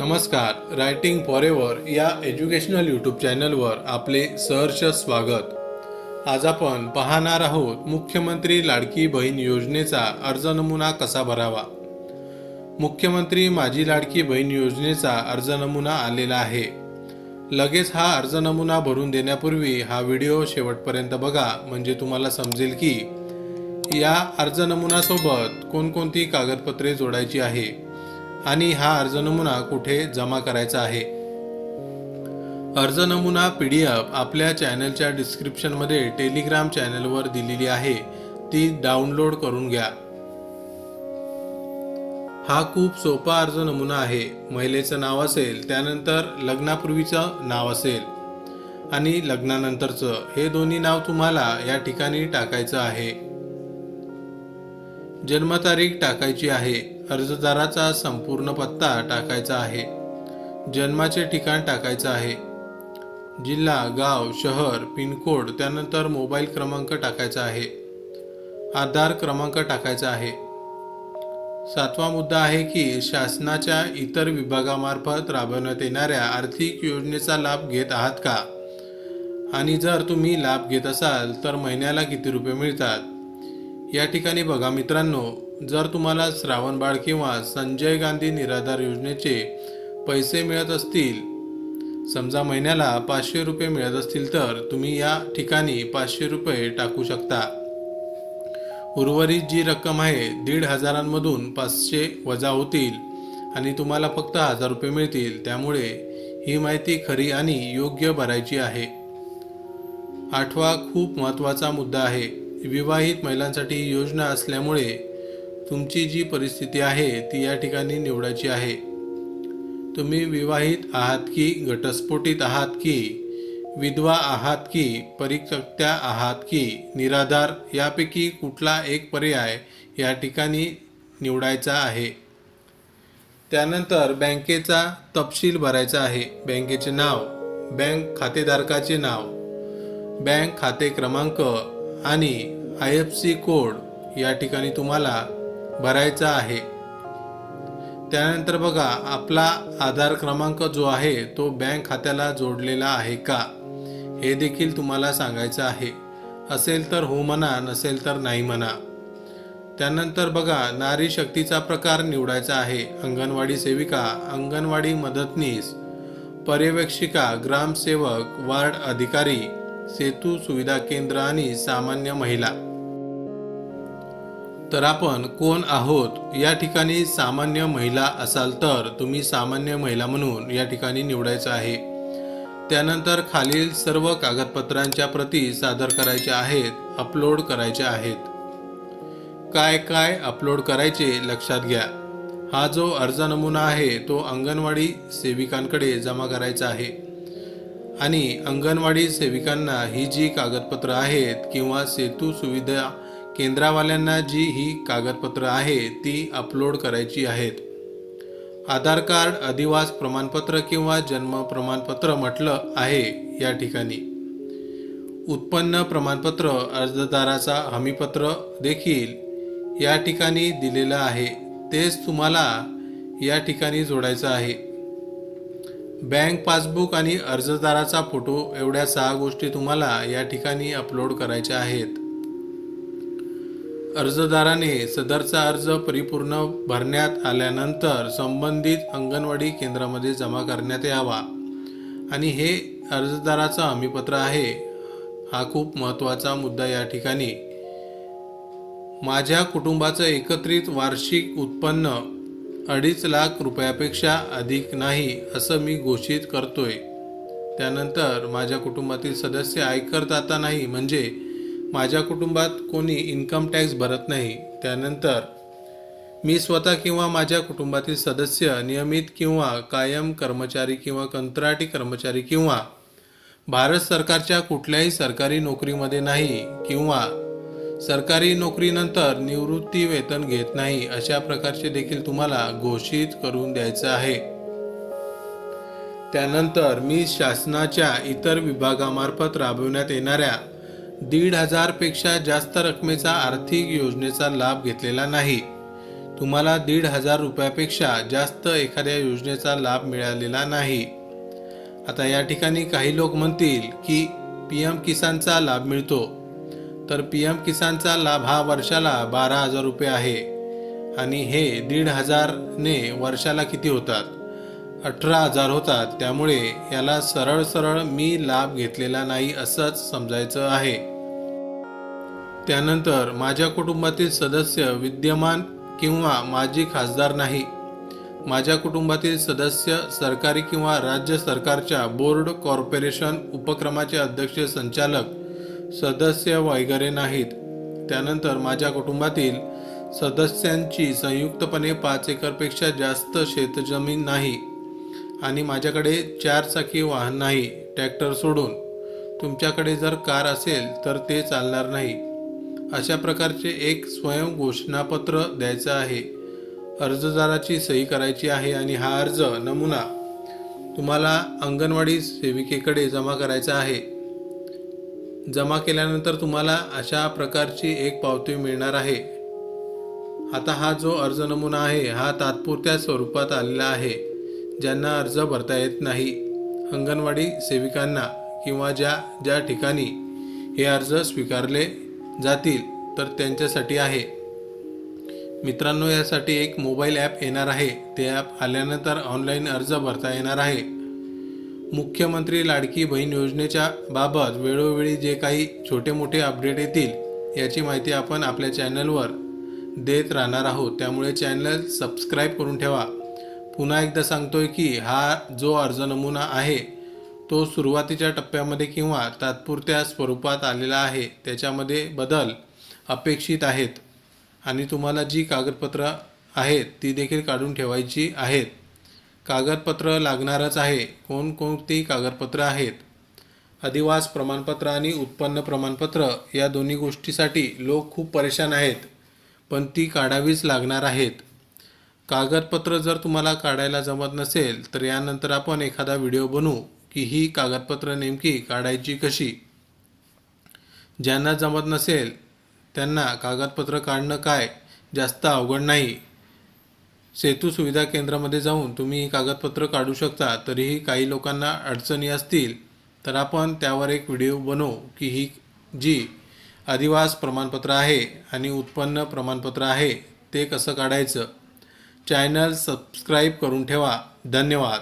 नमस्कार. Writing for ever या educational YouTube चॅनलवर आपले सहर्ष स्वागत. आज आपण पाहणार आहोत मुख्यमंत्री लाडकी बहीण योजनेचा अर्ज नमुना कसा भरावा? मुख्यमंत्री माझी लाडकी बहीण योजनेचा अर्ज नमुना आलेला आहे. लगेच हा अर्ज नमुना भरून देण्यापूर्वी हा व्हिडिओ शेवटपर्यंत बघा म्हणजे तुम्हाला समजेल की या अर्ज नमुनासोबत कोणकोणती कागदपत्रे जोडायची आहे? आणि हा अर्ज नमुना कुठे जमा करायचा आहे? अर्ज नमुना पी डी एफ आपल्या चॅनलच्या डिस्क्रिप्शनमध्ये टेलिग्राम चॅनलवर दिलेली आहे. ती डाउनलोड करून घ्या. हा खूप सोपा अर्ज नमुना आहे. महिलेचं नाव असेल त्यानंतर लग्नापूर्वीचं नाव असेल आणि लग्नानंतरचं. हे दोन्ही नाव तुम्हाला या ठिकाणी टाकायचं आहे. जन्मतारीख टाकायची आहे. अर्जदाराचा संपूर्ण पत्ता टाकायचा आहे. जन्माचे ठिकाण टाकायचं आहे. जिल्हा गाव शहर पिनकोड त्यानंतर मोबाईल क्रमांक टाकायचा आहे. आधार क्रमांक टाकायचा आहे. सातवा मुद्दा आहे की शासनाच्या इतर विभागामार्फत राबवण्यात येणाऱ्या आर्थिक योजनेचा लाभ घेत आहात का? आणि जर तुम्ही लाभ घेत असाल तर महिन्याला किती रुपये मिळतात? या ठिकाणी बघा मित्रांनो जर तुम्हाला श्रावणबाळ किंवा संजय गांधी निराधार योजनेचे पैसे मिळत असतील समजा महिन्याला पाचशे रुपये मिळत असतील तर तुम्ही या ठिकाणी पाचशे रुपये टाकू शकता. उर्वरित जी रक्कम आहे दीड हजारांमधून पाचशे वजा होतील आणि तुम्हाला फक्त हजार रुपये मिळतील. त्यामुळे ही माहिती खरी आणि योग्य भरायची आहे. आठवा खूप महत्त्वाचा मुद्दा आहे. विवाहित महिलांसाठी योजना असल्यामुळे तुमची जी परिस्थिती आहे ती या ठिकाणी निवडायची आहे. तुम्ही विवाहित आहात की घटस्फोटित आहात की विधवा आहात की परित्यक्त्या आहात की निराधार यापैकी कुठला एक पर्याय या ठिकाणी निवडायचा आहे? त्यानंतर बँकेचा तपशील भरायचा आहे. बँकेचे नाव बँक खातेधारकाचे नाव बँक खाते क्रमांक आणि आय एफ सी कोड या ठिकाणी तुम्हाला भरायचा आहे. त्यानंतर बघा आपला आधार क्रमांक जो आहे तो बँक खात्याला जोडलेला आहे का? हे देखील तुम्हाला सांगायचं आहे. असेल तर हो म्हणा नसेल तर नाही म्हणा. त्यानंतर बघा नारी शक्तीचा प्रकार निवडायचा आहे. अंगणवाडी सेविका अंगणवाडी मदतनीस पर्यवेक्षिका ग्रामसेवक वार्ड अधिकारी सेतू सुविधा केंद्र आणि सामान्य महिला. तर आपण कोण आहोत? या ठिकाणी सामान्य महिला असाल तर तुम्ही सामान्य महिला म्हणून या ठिकाणी निवडायचं आहे. त्यानंतर खालील सर्व कागदपत्रांच्या प्रती सादर करायच्या आहेत अपलोड करायच्या आहेत. काय काय अपलोड करायचे लक्षात घ्या. हा जो अर्ज नमुना आहे तो अंगणवाडी सेविकांकडे जमा करायचा आहे. आणि अंगणवाडी सेविकांना ही जी कागदपत्र आहेत किंवा सेतू सुविधा केंद्रावाल्यांना जी ही कागदपत्र आहे ती अपलोड करायची आहेत. आधार कार्ड अधिवास प्रमाणपत्र किंवा जन्म प्रमाणपत्र म्हटलं आहे या ठिकाणी. उत्पन्न प्रमाणपत्र अर्जदाराचा हमीपत्र देखील या ठिकाणी दिलेलं आहे. तेच तुम्हाला या ठिकाणी जोडायचं आहे. बँक पासबुक आणि अर्जदाराचा फोटो एवढ्या सहा गोष्टी तुम्हाला या ठिकाणी अपलोड करायच्या आहेत. अर्जदाराने सदरचा अर्ज परिपूर्ण भरण्यात आल्यानंतर संबंधित अंगणवाडी केंद्रामध्ये जमा करण्यात यावा. आणि हे अर्जदाराचं हमीपत्र आहे. हा खूप महत्त्वाचा मुद्दा या ठिकाणी. माझ्या कुटुंबाचं एकत्रित वार्षिक उत्पन्न अडीच लाख रुपयापेक्षा अधिक नाही असं मी घोषित करतोय. त्यानंतर माझ्या कुटुंबातील सदस्य आयकरदाता नाही म्हणजे माझ्या कुटुंबात कोणी इन्कम टॅक्स भरत नाही. त्यानंतर मी स्वतः किंवा माझ्या कुटुंबातील सदस्य नियमित किंवा कायम कर्मचारी किंवा कंत्राटी कर्मचारी किंवा भारत सरकारच्या कुठल्याही सरकारी नोकरीमध्ये नाही किंवा सरकारी नोकरीनंतर निवृत्ती वेतन घेत नाही अशा प्रकारचे देखील तुम्हाला घोषित करून द्यायचं आहे. त्यानंतर मी शासनाच्या इतर विभागामार्फत राबविण्यात येणाऱ्या दीड हजारपेक्षा जास्त रकमेचा आर्थिक योजनेचा लाभ घेतलेला नाही. तुम्हाला दीड हजार रुपयापेक्षा जास्त एखाद्या योजनेचा लाभ मिळालेला नाही. आता या ठिकाणी काही लोक म्हणतील की पी एम किसानचा लाभ मिळतो. तर पी एम किसानचा लाभ हा वर्षाला बारा हजार रुपये आहे. आणि हे दीड हजारने वर्षाला किती होतात? अठरा हजार होतात. त्यामुळे याला सरळ सरळ मी लाभ घेतलेला नाही असंच समजायचं आहे. त्यानंतर माझ्या कुटुंबातील सदस्य विद्यमान किंवा माजी खासदार नाही. माझ्या कुटुंबातील सदस्य सरकारी किंवा राज्य सरकारच्या बोर्ड कॉर्पोरेशन उपक्रमाचे अध्यक्ष संचालक सदस्य वगैरे नाहीत. त्यानंतर माझ्या कुटुंबातील सदस्यांची संयुक्तपणे पाच एकरपेक्षा जास्त शेतजमीन नाही आणि माझ्याकडे चारचाकी वाहन नाही ट्रॅक्टर सोडून. तुमच्याकडे जर कार असेल तर ते चालणार नाही. अशा प्रकारचे एक स्वयं घोषणापत्र द्यायचं आहे. अर्जदाराची सही करायची आहे आणि हा अर्ज नमुना तुम्हाला अंगणवाडी सेविकेकडे जमा करायचा आहे. जमा केल्यानंतर तुम्हाला अशा प्रकारची एक पावती मिळणार आहे. आता हा जो अर्ज नमुना आहे हा तात्पुरत्या स्वरूपात आलेला आहे. ज्यांना अर्ज भरता येत नाही अंगणवाडी सेविकांना किंवा ज्या ज्या ठिकाणी हे अर्ज स्वीकारले जातील तर त्यांच्यासाठी आहे. मित्रांनो यासाठी एक मोबाईल ॲप येणार आहे. ते ॲप आल्यानंतर ऑनलाईन अर्ज भरता येणार आहे. मुख्यमंत्री लाडकी बहीण योजनेच्या बाबत वेळोवेळी जे काही छोटे मोठे अपडेट येतील याची माहिती आपण आपल्या चॅनलवर देत राहणार आहोत. त्यामुळे चॅनल सबस्क्राईब करून ठेवा. पुन्हा एकदा सांगतोय की हा जो अर्ज नमुना आहे तो सुरुवातीच्या टप्प्यामध्ये किंवा तात्पुरत्या स्वरूपात आलेला आहे. त्याच्यामध्ये बदल अपेक्षित आहेत. आणि तुम्हाला जी कागदपत्र आहेत ती देखील काढून ठेवायची आहेत. कागदपत्र लागणारच आहे. कोणकोणती कागदपत्र आहेत? अधिवास प्रमाणपत्र आणि उत्पन्न प्रमाणपत्र या दोन्ही गोष्टीसाठी लोक खूप परेशान आहेत पण ती काढावीच लागणार आहेत. कागदपत्र जर तुम्हाला काढायला जमत नसेल तर यानंतर आपण एखादा व्हिडिओ बनवू की ही कागदपत्र नेमकी काढायची कशी? ज्यांना जमत नसेल त्यांना कागदपत्र काढणं काय? जास्त अवघड नाही. सेतू सुविधा केंद्रामध्ये जाऊन तुम्ही ही कागदपत्र काढू शकता तरीही काही लोकांना अडचणी असतील तर आपण त्यावर एक व्हिडिओ बनवू की ही जी अधिवास प्रमाणपत्र आहे आणि उत्पन्न प्रमाणपत्र आहे ते कसं काढायचं. चॅनल सबस्क्राईब करून ठेवा. धन्यवाद.